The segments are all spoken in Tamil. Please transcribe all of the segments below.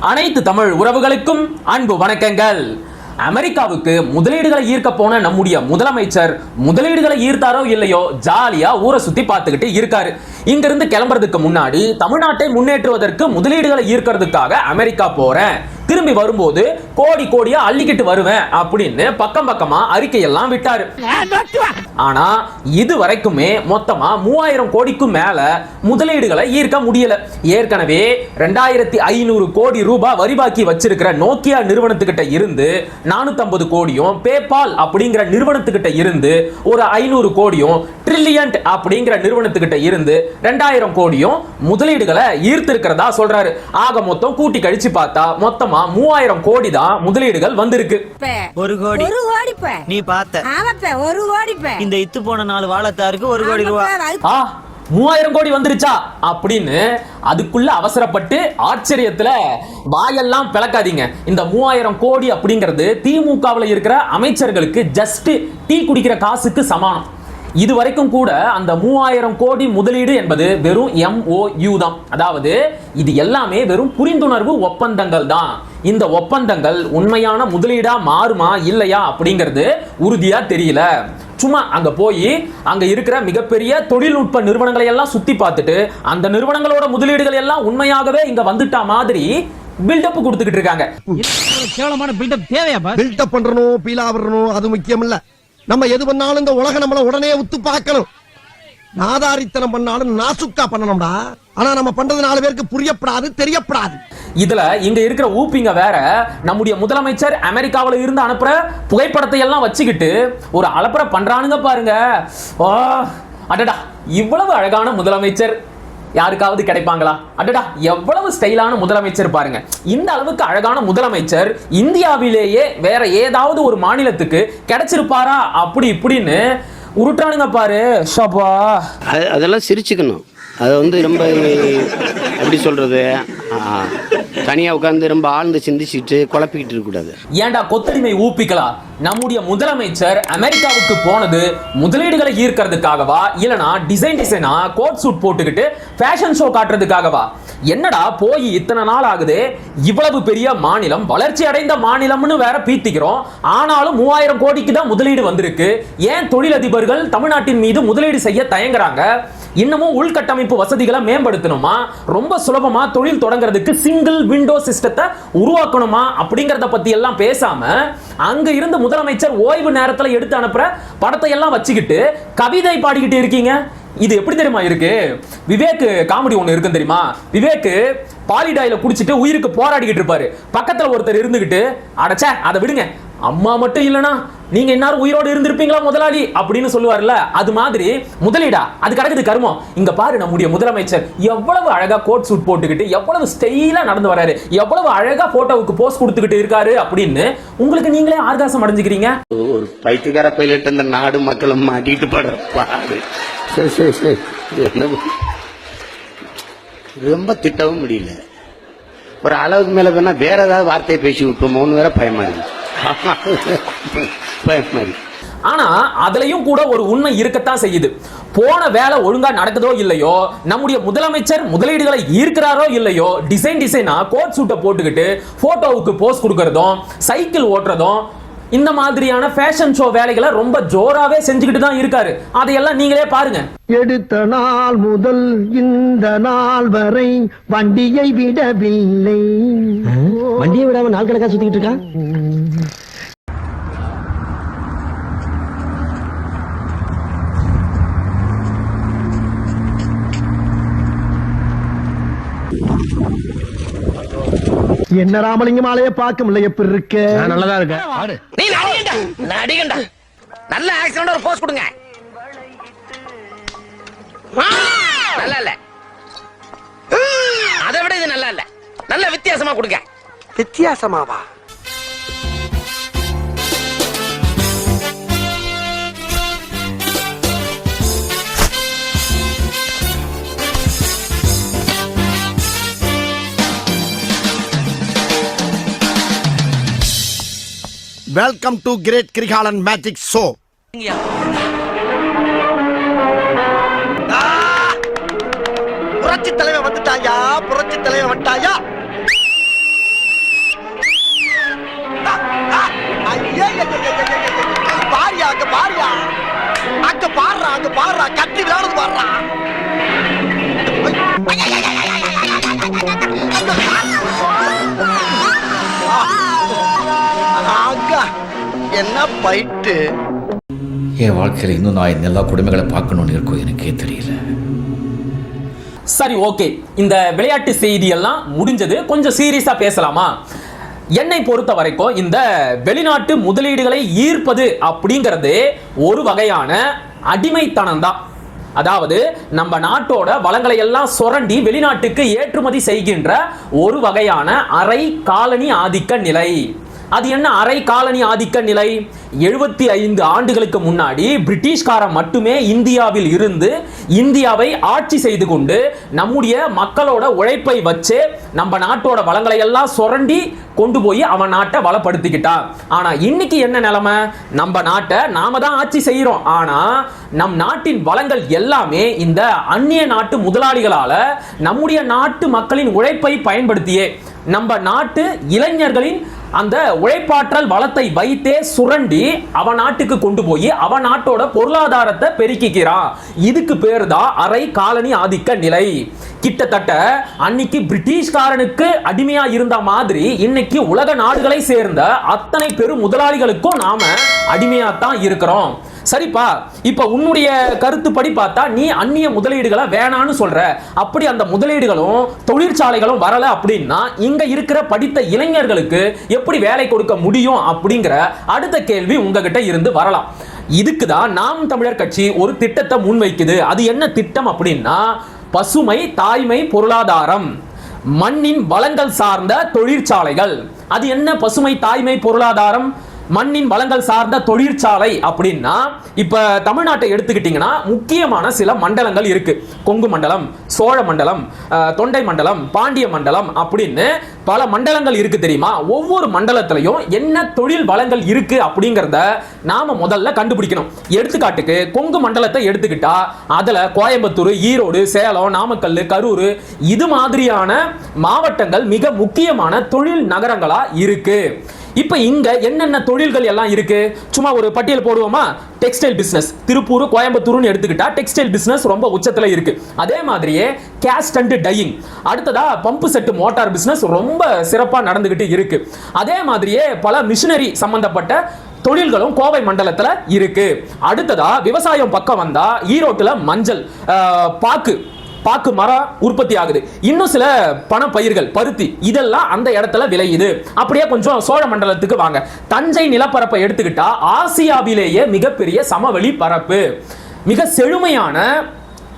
அனைத்து தமிழ் உறவுகளுக்கும் அன்பு வணக்கங்கள். அமெரிக்காவுக்கு முதலீடுகளை ஈர்க்க போன நம்முடைய முதலமைச்சர் முதலீடுகளை ஈர்த்தாரோ இல்லையோ ஜாலியா ஊரை சுத்தி பார்த்துக்கிட்டு இருக்காரு. இங்கிருந்து கிளம்புறதுக்கு முன்னாடி தமிழ்நாட்டை முன்னேற்றுவதற்கு முதலீடுகளை ஈர்க்கிறதுக்காக அமெரிக்கா போறேன். திரும்பி வரும்போது கோடி கோடியா அள்ளிக்கிட்டு வருவேன் அப்படின்னு பக்கம் பக்கமா அறிக்கையெல்லாம் விட்டாரு. ஆனா இது வரைக்குமே மொத்தமா மூவாயிரம் கோடிக்கும் மேல முதலீடுகளை ஈர்க்க முடியல. ஏற்கனவே ரெண்டாயிரத்தி ஐநூறு கோடி ரூபாய் வரி பாக்கி வச்சிருக்கிற நோக்கியா நிறுவனத்துக்கிட்ட இருந்து நானூத்தம்பது கோடியும் பேபால் அப்படிங்கிற நிறுவனத்துக்கிட்ட இருந்து ஒரு ஐநூறு கோடியும் ட்ரில்லியன்ட் அப்படிங்கிற நிறுவனத்துக்கிட்ட இருந்து ரெண்டாயிரம் கோடியும் முதலீடுகளை ஈர்த்திருக்கிறதா சொல்றாரு. ஆக மொத்தம் கூட்டி கழிச்சு பார்த்தா மொத்தமா மூவாயிரம் கோடி தான் முதலீடுகள் வந்திருக்கு. ஒரு கோடி ஒரு கோடி பே. நீ பார்த்த ஆமாப்பே ஒரு கோடி பே. இந்த இத்து போன நாலு வாழத்தாருக்கு ஒரு கோடி ரூபா ஆமாப்பே, அது- ஆ மூவாயிரம் கோடி வந்துருச்சா அப்படின்னு அதுக்குள்ள அவசரப்பட்டு ஆச்சரியத்துல வாயெல்லாம் பிளக்காதீங்க இந்த மூவாயிரம் கோடி அப்படிங்கிறது திமுகவில் இருக்கிற அமைச்சர்களுக்கு ஜஸ்ட் டீ குடிக்கிற காசுக்கு சமானம் இது வரைக்கும் கூட அந்த மூவாயிரம் கோடி முதலீடு என்பது வெறும் MOU தான். அதாவது இது எல்லாமே வெறும் புரிந்துணர்வு ஒப்பந்தங்கள் தான். இந்த ஒப்பந்தங்கள் உண்மையான முதலீடா மாறுமா இல்லையா அப்படிங்கிறது உறுதியா தெரியல. சும்மா அங்க போய் அங்க இருக்கிற மிகப்பெரிய தொழில்நுட்ப நிறுவனங்களை எல்லாம் சுத்தி பார்த்துட்டு அந்த நிறுவனங்களோட முதலீடுகள் எல்லாம் உண்மையாகவே இங்க வந்துட்டா மாதிரி பில்டப் கொடுத்துக்கிட்டு இருக்காங்க. கேவலமான பில்டப் தேவையா பில்டப் பண்றணும் பீலா வரணும் அது முக்கியம் இல்ல நம்ம எது பண்ணாலும் இந்த உலகம் நம்மள உடனே உத்து பார்க்கணும். நாதாரித்தனம் பண்ணாலும் நாசுக்கா பண்ணணும்டா. ஆனா நம்ம பண்றது நாலு பேருக்கு புரியப்படாது தெரியப்படாது. இதுல இங்க இருக்கிற ஊப்பிங்க வேற நம்முடைய முதலமைச்சர் அமெரிக்காவில இருந்து அனுப்புற புகைப்படத்தை எல்லாம் வச்சுக்கிட்டு ஒரு அலப்பற பண்றானுங்க பாருங்க. ஓ அடடா இவ்வளவு அழகான முதலமைச்சர். யாருக்காவது கிடைப்பாங்களா? அடடா எவ்வளவு ஸ்டைலான முதலமைச்சர் பாருங்க. இந்த அளவுக்கு அழகான முதலமைச்சர் இந்தியாவிலேயே வேற ஏதாவது ஒரு மாநிலத்துக்கு கிடைச்சிருப்பாரா? அப்படி இப்படின்னு உருட்டானுங்க பாரு. ஷப்பா அதெல்லாம் சிரிச்சுக்கணும். அதை வந்து ரொம்ப எப்படி சொல்கிறது தனியாக உட்காந்து ரொம்ப ஆழ்ந்து சிந்திச்சுட்டு குழப்பிக்கிட்டு இருக்கக்கூடாது ஏன்டா கொத்தடிமை ஊப்பிக்கலாம் நம்முடைய முதலமைச்சர் அமெரிக்காவுக்கு போனது முதலீடுகளை ஈர்க்கிறதுக்காகவா? இல்லனா டிசைன் டிசைனா கோட் சூட் போட்டுக்கிட்டு ஃபேஷன் ஷோ காட்டுறதுக்காகவா? என்னடா போய் இத்தனை நாள் ஆகுது? இவ்வளவு பெரிய மாநிலம் வளர்ச்சி அடைந்த மாநிலம்னு வேற பீத்திக்கிறோம். ஆனாலும் மூவாயிரம் கோடிக்கு தான் முதலீடு வந்திருக்கு. ஏன் தொழிலதிபர்கள் தமிழ்நாட்டின் மீது முதலீடு செய்ய தயங்குறாங்க? இன்னமும் உள்கட்டமைப்பு வசதிகளை மேம்படுத்தணுமா? ரொம்ப சுலபமா தொழில் தொடங்குறதுக்கு சிங்கிள் விண்டோ சிஸ்டத்தை உருவாக்கணுமா? அப்படிங்கறத பத்தி எல்லாம் பேசாம அங்க இருந்து முதலமைச்சர் ஓய்வு நேரத்துல எடுத்து அனுப்புற படத்தை எல்லாம் வச்சுக்கிட்டு கவிதை பாடிக்கிட்டு இருக்கீங்க. இது எப்படி தெரியுமா இருக்கு? விவேக் காமெடி ஒண்ணு இருக்கு தெரியுமா? விவேக் பாலிடாயில குடிச்சிட்டு உயிருக்கு போராடிக்கிட்டு இருப்பாரு. பக்கத்துல ஒருத்தர் இருந்துகிட்டு அடச்சே அதை விடுங்க. அம்மா மட்டும் இல்லைனா நீங்க இன்னார் உயிரோடு இருந்திருப்பீங்களா முதலாளி? அப்படின்னு சொல்லுவார்ல அது மாதிரி முதலீடா? அது கிடக்குது கருமம். இங்க பாரு நம்முடைய முதலமைச்சர். எவ்வளவு அழகா கோட் சூட் போட்டுக்கிட்டு எவ்வளவு ஸ்டைலா நடந்து வராரு. எவ்வளவு அழகா போட்டோவுக்கு போஸ் கொடுத்துக்கிட்டு இருக்காரு அப்படின்னு உங்களுக்கு நீங்களே ஆர்காசம் அடைஞ்சுக்கிறீங்க? ஒரு பைத்தியக்கார பைலட் இந்த நாடு மக்களும் மாட்டிட்டு படுற சரி சரி சரி என்ன? ரொம்ப திட்டவும் முடியல. ஒரு அளவுக்கு மேல வேணா வேற ஏதாவது வார்த்தையை பேசி விட்டுமோன்னு வேற பயமா இருக்கு. இருக்கு ஆனா அதுலயும் கூட ஒரு உண்மை இருக்கத்தான் செய்யுது. போன வேலை ஒழுங்கா நடக்குதோ இல்லையோ நம்முடைய முதலமைச்சர் முதலீடுகளை ஈர்க்கிறாரோ இல்லையோ டிசைன் டிசைனா கோட் சூட்டை போட்டுக்கிட்டு போட்டோவுக்கு போஸ் கொடுக்கறதும் சைக்கிள் ஓட்டுறதும் இந்த மாதிரியான ஃபேஷன் ஷோ வேலைகளை ரொம்ப ஜோராவே செஞ்சுக்கிட்டு தான் இருக்காரு. அதையெல்லாம் நீங்களே பாருங்க. எடுத்த நாள் முதல் இந்த நாள் வரை வண்டியை விடவில்லை. வண்டியை விடாம நாள் கணக்கா சுத்திக்கிட்டு இருக்கான் என்ன ராமலிங்கம் ஆலைய பார்க்க முடியல எப்படி இருக்க? நல்லதா இருக்க நீ நடிகண்டா? நடிகண்டா? நல்ல ஆக்சன் ஒரு போஸ் கொடுங்க நல்லா இல்ல. அதை விட இது நல்லா இல்ல. நல்ல வித்தியாசமா கொடுங்க. வித்தியாசமாவா? Welcome to great Kirikalan magic show புரட்சி தலைவர் வந்துட்டாயா? புரட்சி தலைவர் வந்துட்டாயா? பாரியா அங்க பாரியா அங்க பாடுறா அங்க பாடுறா கட்டி விளையாடுறது பாடுறா என்ன பைட்டு? என் வாழ்க்கையில் இன்னும் நான் எல்லா குடும்பங்களை பார்க்கணும்னு இருக்கோ எனக்கே தெரியல. சரி ஓகே. இந்த விளையாட்டு செய்தி எல்லாம் முடிஞ்சது. கொஞ்சம் சீரியஸா பேசலாமா? என்னை பொறுத்த வரைக்கும் இந்த வெளிநாட்டு முதலீடுகளை ஈர்ப்பது அப்படிங்கிறது ஒரு வகையான அடிமைத்தனம் தான். அதாவது நம்ம நாட்டோட வளங்களை எல்லாம் சுரண்டி வெளிநாட்டுக்கு ஏற்றுமதி செய்கின்ற ஒரு வகையான அரை காலனி ஆதிக்க நிலை. அது என்ன அரை காலனி ஆதிக்க நிலை? எழுபத்தி ஐந்து ஆண்டுகளுக்கு முன்னாடி பிரிட்டிஷ்காரன் மட்டுமே இந்தியாவில் இருந்து இந்தியாவை ஆட்சி செய்து கொண்டு நம்முடைய மக்களோட உழைப்பை வச்சு நம்ம நாட்டோட வளங்களை எல்லாம் சுரண்டி கொண்டு போய் அவன் நாட்டை வளப்படுத்திக்கிட்டான். ஆனா இன்னைக்கு என்ன நிலைமை? நம்ம நாட்டை நாம தான் ஆட்சி செய்கிறோம் ஆனா நம் நாட்டின் வளங்கள் எல்லாமே இந்த அந்நிய நாட்டு முதலாளிகளால நம்முடைய நாட்டு மக்களின் உழைப்பை பயன்படுத்தியே நம்ம நாட்டு இளைஞர்களின் அந்த உழைப்பாற்றல் வளத்தை வைத்தே சுரண்டி அவன் நாட்டுக்கு கொண்டு போய் அவன் நாட்டோட பொருளாதாரத்தை பெருக்கிக்கிறான் இதுக்கு பேர் தான் அரை காலனி ஆதிக்க நிலை. கிட்டத்தட்ட அன்னைக்கு பிரிட்டிஷ்காரனுக்கு அடிமையா இருந்த மாதிரி இன்னைக்கு உலக நாடுகளை சேர்ந்த அத்தனை பெரும் முதலாளிகளுக்கும் நாம அடிமையா தான் இருக்கிறோம். சரிப்பா இப்ப உன்னுடைய கருத்துப்படி பார்த்தா நீ அந்நிய முதலீடுகளை வேணான்னு சொல்ற. அப்படி அந்த முதலீடுகளும் தொழிற்சாலைகளும் வரல அப்படின்னா இங்க இருக்கிற படித்த இளைஞர்களுக்கு எப்படி வேலை கொடுக்க முடியும் அப்படிங்கிற அடுத்த கேள்வி உங்ககிட்ட இருந்து வரலாம். இதுக்கு தான் நாம் தமிழர் கட்சி ஒரு திட்டத்தை முன்வைக்குது. அது என்ன திட்டம் அப்படின்னா பசுமை தாய்மை பொருளாதாரம் மண்ணின் வளங்கள் சார்ந்த தொழிற்சாலைகள். அது என்ன பசுமை தாய்மை பொருளாதாரம்? மண்ணின் வளங்கள் சார்ந்த தொழிற்சாலை அப்படின்னா இப்ப தமிழ்நாட்டை எடுத்துக்கிட்டீங்கன்னா முக்கியமான சில மண்டலங்கள் இருக்கு. கொங்கு மண்டலம் சோழ மண்டலம் தொண்டை மண்டலம் பாண்டிய மண்டலம் அப்படின்னு பல மண்டலங்கள் இருக்கு தெரியுமா? ஒவ்வொரு மண்டலத்திலையும் என்ன தொழில் வளங்கள் இருக்கு அப்படிங்கிறத நாம முதல்ல கண்டுபிடிக்கணும். எடுத்துக்காட்டுக்கு கொங்கு மண்டலத்தை எடுத்துக்கிட்டா அதுல கோயம்புத்தூர் ஈரோடு சேலம் நாமக்கல் கரூர் இது மாதிரியான மாவட்டங்கள் மிக முக்கியமான தொழில் நகரங்களா இருக்கு. இப்போ இங்க என்னென்ன தொழில்கள் எல்லாம் இருக்கு? சும்மா ஒரு பட்டியல் போடுவோமா? டெக்ஸ்டைல் பிசினஸ் திருப்பூர் கோயம்புத்தூர்னு எடுத்துக்கிட்டா டெக்ஸ்டைல் பிசினஸ் ரொம்ப உச்சத்தில் இருக்கு. அதே மாதிரியே கேஸ்ட் அண்ட் டையிங் அடுத்ததா பம்பு செட்டு மோட்டார் பிசினஸ் ரொம்ப சிறப்பாக நடந்துகிட்டு இருக்கு. அதே மாதிரியே பல மிஷினரி சம்பந்தப்பட்ட தொழில்களும் கோவை மண்டலத்தில் இருக்கு. அடுத்ததா விவசாயம் பக்கம் வந்தா ஈரோட்டில் மஞ்சள் பாக்கு. பாக்கு மரம் உற்பத்தி ஆகுது. இன்னும் சில பணப்பயிர்கள் பருத்தி இதெல்லாம் அந்த இடத்துல விளையுது. அப்படியே கொஞ்சம் சோழ மண்டலத்துக்கு வாங்க. தஞ்சை நிலப்பரப்பை எடுத்துக்கிட்டா ஆசியாவிலேயே மிகப்பெரிய சமவெளி பரப்பு. மிக செழுமையான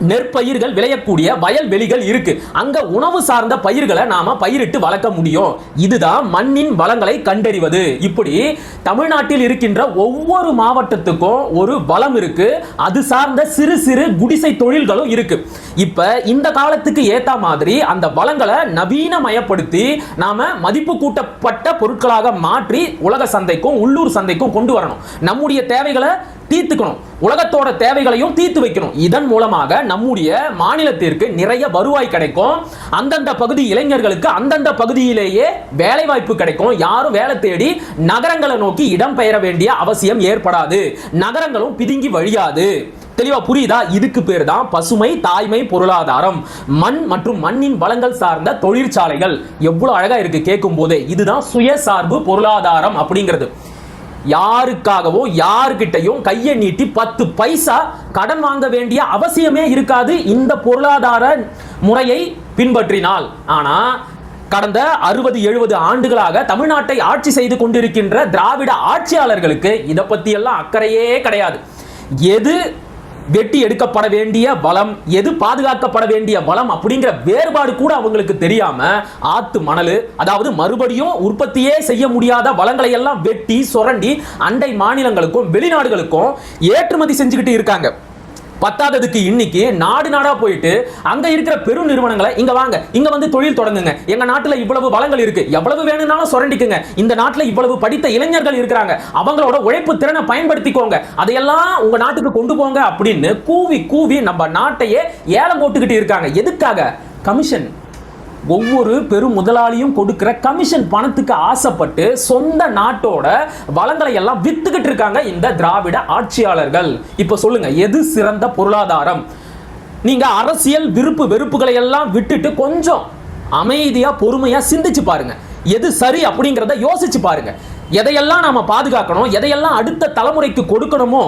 நெற்பயிர்கள் விளையக்கூடிய வயல்வெளிகள் இருக்கு. அங்க உணவு சார்ந்த பயிர்களை நாம பயிரிட்டு வளர்க்க முடியும். இதுதான் மண்ணின் வளங்களை கண்டறிவது. இப்படி தமிழ்நாட்டில் இருக்கின்ற ஒவ்வொரு மாவட்டத்துக்கும் ஒரு வளம் இருக்கு. அது சார்ந்த சிறு சிறு குடிசை தொழில்களும் இருக்கு. இப்ப இந்த காலத்துக்கு ஏத்த மாதிரி அந்த வளங்களை நவீனமயப்படுத்தி நாம மதிப்பு கூட்டப்பட்ட பொருட்களாக மாற்றி உலக சந்தைக்கும் உள்ளூர் சந்தைக்கும் கொண்டு வரணும். நம்முடைய தேவைகளை தீர்த்துக்கணும். உலகத்தோட தேவைகளையும் தீர்த்து வைக்கணும். இதன் மூலமாக நம்முடைய மாநிலத்திற்கு நிறைய வருவாய் கிடைக்கும். அந்தந்த பகுதி இளைஞர்களுக்கு அந்தந்த பகுதியிலேயே வேலை வாய்ப்பு கிடைக்கும். யாரும் வேலை தேடி நகரங்களை நோக்கி இடம் பெயர வேண்டிய அவசியம் ஏற்படாது. நகரங்களும் பிதுங்கி வழியாது. தெளிவா புரியுதா? இதுக்கு பேர் தான் பசுமை தாய்மை பொருளாதாரம். மண் மற்றும் மண்ணின் வளங்கள் சார்ந்த தொழிற்சாலைகள். எவ்வளவு அழகா இருக்கு கேட்கும் போதே இதுதான் சுயசார்பு பொருளாதாரம் அப்படிங்கிறது. யாருக்காகவோ யாருக்கிட்டையும் கையை நீட்டி பத்து பைசா கடன் வாங்க வேண்டிய அவசியமே இருக்காது. இந்த பொருளாதார முறையை பின்பற்றினால். ஆனா கடந்த அறுபது எழுபது ஆண்டுகளாக தமிழ்நாட்டை ஆட்சி செய்து கொண்டிருக்கின்ற திராவிட ஆட்சியாளர்களுக்கு இதை பத்தி எல்லாம் அக்கறையே கிடையாது. எது வெட்டி எடுக்கப்பட வேண்டிய வளம் எது பாதுகாக்கப்பட வேண்டிய வளம் அப்படிங்கிற வேறுபாடு கூட அவங்களுக்கு தெரியாம ஆத்து மணல் அதாவது மறுபடியும் உற்பத்தியே செய்ய முடியாத வளங்களை எல்லாம் வெட்டி சுரண்டி அண்டை மாநிலங்களுக்கும் வெளிநாடுகளுக்கும் ஏற்றுமதி செஞ்சுக்கிட்டு இருக்காங்க. பத்தாததுக்கு இன்னைக்கு நாடு நாடா போயிட்டு அங்க இருக்கிற பெரு நிறுவனங்களை இங்க வாங்க. இங்க வந்து தொழில் தொடங்குங்க. எங்க நாட்டுல இவ்வளவு வளங்கள் இருக்கு. எவ்வளவு வேணும்னாலும் சுரண்டிக்குங்க. இந்த நாட்டுல இவ்வளவு படித்த இளைஞர்கள் இருக்கிறாங்க. அவங்களோட உழைப்பு திறனை பயன்படுத்திக்கோங்க. அதையெல்லாம் உங்க நாட்டுக்கு கொண்டு போங்க அப்படின்னு கூவி கூவி நம்ம நாட்டையே ஏலம் போட்டுக்கிட்டு இருக்காங்க. எதுக்காக? கமிஷன். ஒவ்வொரு பெரும் முதலாளியும் கொடுக்கிற கமிஷன் பணத்துக்கு ஆசைப்பட்டு சொந்த நாட்டோட வளங்களை எல்லாம் வித்துக்கிட்டு இருக்காங்க இந்த திராவிட ஆட்சியாளர்கள். இப்ப சொல்லுங்க எது சிறந்த பொருளாதாரம்? நீங்க அரசியல் விருப்பு வெறுப்புகளை எல்லாம் விட்டுட்டு கொஞ்சம் அமைதியா பொறுமையா சிந்திச்சு பாருங்க. எது சரி அப்படிங்கிறத யோசிச்சு பாருங்க. எதையெல்லாம் நாம பாதுகாக்கணும் எதையெல்லாம் அடுத்த தலைமுறைக்கு கொடுக்கணுமோ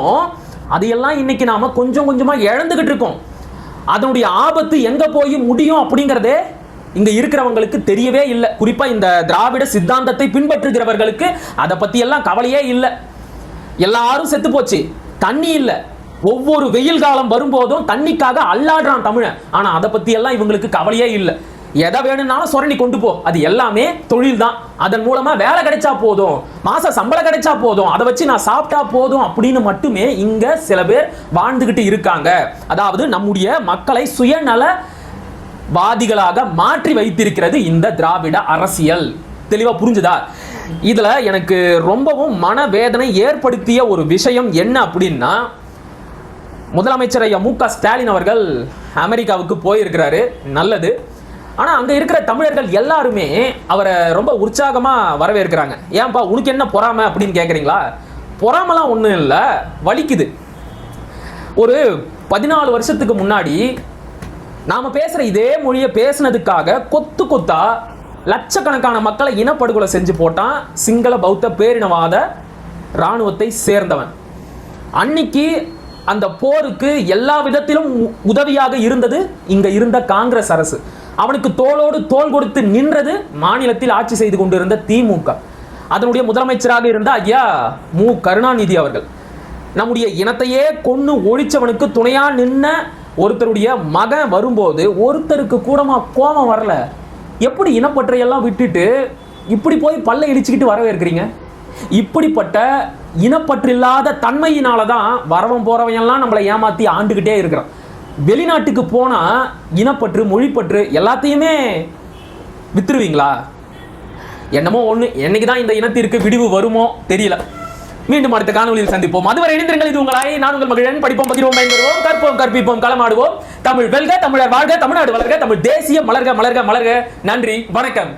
அதையெல்லாம் இன்னைக்கு நாம கொஞ்சம் கொஞ்சமா இழந்துகிட்டு இருக்கோம். அதனுடைய ஆபத்து எங்க போய் முடியும் அப்படிங்கிறதே இங்க இருக்கிறவங்களுக்கு தெரியவே இல்லை. குறிப்பா இந்த திராவிட சித்தாந்தத்தை பின்பற்றுகிறவர்களுக்கு அதை பத்தி எல்லாம் கவலையே இல்லை. எல்லாரும் செத்து போச்சு. தண்ணி இல்லை. ஒவ்வொரு வெயில் காலம் வரும்போதும் தண்ணிக்காக அல்லாடுறான் தமிழன். ஆனா அதை பத்தி எல்லாம் இவங்களுக்கு கவலையே இல்லை. எதை வேணும்னாலும் சொரணி கொண்டு போ. அது எல்லாமே தொழில் தான் அதன் மூலமா வேலை கிடைச்சா போதும். மாச சம்பளம் கிடைச்சா போதும். அதை வச்சு நான் சாப்பிட்டா போதும் அப்படின்னு மட்டுமே இங்க சில பேர் வாழ்ந்துகிட்டு இருக்காங்க. அதாவது நம்முடைய மக்களை சுயநல வாதிகளாக மாற்றி வைத்திருக்கிறது இந்த திராவிட அரசியல். தெளிவா புரிஞ்சுதா? இதுல எனக்கு ரொம்பவும் மனவேதனை ஏற்படுத்திய ஒரு விஷயம் என்ன அப்படின்னா முதலமைச்சர் ஐயா மு க ஸ்டாலின் அவர்கள் அமெரிக்காவுக்கு போயிருக்கிறாரு நல்லது. ஆனால் அங்கே இருக்கிற தமிழர்கள் எல்லாருமே அவரை ரொம்ப உற்சாகமாக வரவேற்கிறாங்க. ஏன்பா உனக்கு என்ன பொறாமை அப்படின்னு கேட்குறீங்களா பொறாமலாம் ஒன்றும் இல்லை வலிக்குது. ஒரு பதினாலு வருஷத்துக்கு முன்னாடி நாம பேசுற இதே மொழியை பேசுனதுக்காக கொத்து கொத்தா லட்சக்கணக்கான மக்களை இனப்படுகொலை செஞ்சு போட்டான் சிங்கள பௌத்த பேரினவாத இராணுவத்தை சேர்ந்தவன். அன்னைக்கு அந்த போருக்கு எல்லா விதத்திலும் உ- உதவியாக இருந்தது இங்க இருந்த காங்கிரஸ் அரசு. அவனுக்கு தோளோடு தோள் கொடுத்து நின்றது மாநிலத்தில் ஆட்சி செய்து கொண்டிருந்த திமுக அதனுடைய முதலமைச்சராக இருந்த ஐயா மு கருணாநிதி அவர்கள். நம்முடைய இனத்தையே கொன்று ஒழிச்சவனுக்கு துணையா நின்ன ஒருத்தருடைய மகன் வரும்போது ஒருத்தருக்கு கூடமா கோபம் வரல. எப்படி இனப்பற்றையெல்லாம் விட்டுட்டு இப்படி போய் பல்ல இடிச்சுக்கிட்டு வரவேற்கிறீங்க? இப்படிப்பட்ட இனப்பற்றில்லாத தன்மையினால தான் வரவன் போகிறவையெல்லாம் நம்மளை ஏமாத்தி ஆண்டுகிட்டே இருக்கிறான். வெளிநாட்டுக்கு போனா இனப்பற்று மொழிப்பற்று எல்லாத்தையுமே வித்துருவீங்களா? என்னமோ ஒன்று என்னைக்கு தான் இந்த இனத்திற்கு விடிவு வருமோ தெரியல. மீண்டும் அடுத்த காணொலியில் சந்திப்போம். அதுவரை இணைந்திருங்கள். இது உங்களாய் நான் உங்கள் மகிழன். படிப்போம் பகிர்வோம் பயன்பெறுவோம். கற்போம் கற்பிப்போம் களமாடுவோம். தமிழ் வெல்க தமிழர் வாழ்க தமிழ்நாடு வளர்க தமிழ் தேசிய மலர்க மலர்க மலர்க. நன்றி வணக்கம்.